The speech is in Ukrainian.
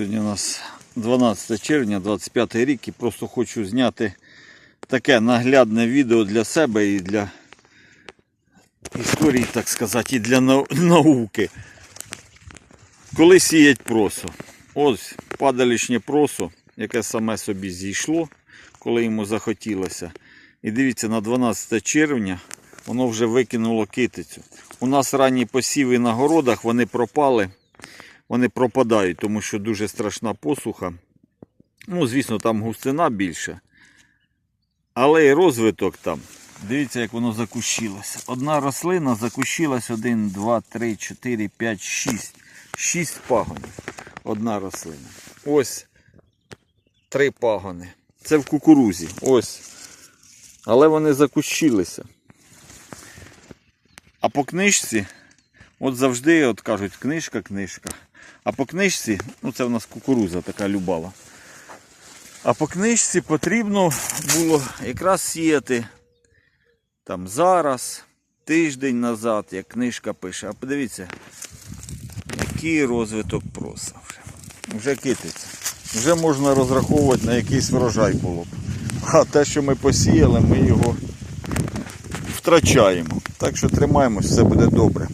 Сьогодні у нас 12 червня, 25 рік, і просто хочу зняти таке наглядне відео для себе і для історії, так сказати, і для науки. Коли сіять просо. Ось падалішнє просо, яке саме собі зійшло, коли йому захотілося. І дивіться, на 12 червня воно вже викинуло китицю. У нас ранні посіви на городах, вони пропали, вони пропадають, тому що дуже страшна посуха. Ну, звісно, там густина більша. Але і розвиток там. Дивіться, як воно закущилося. Одна рослина закущилась 1, 2, 3, 4, 5, 6. 6 пагонів. Одна рослина. Ось три пагони. Це в кукурузі. Ось. Але вони закущилися. А по книжці, от завжди от кажуть, книжка, книжка. А по книжці, ну це в нас кукуруза така любала. А по книжці потрібно було якраз сіяти там зараз, тиждень назад, як книжка пише. А подивіться, який розвиток проса вже. Вже кититься. Вже можна розраховувати на якийсь врожай було б. А те, що ми посіяли, ми його втрачаємо. Так що тримаємось, все буде добре.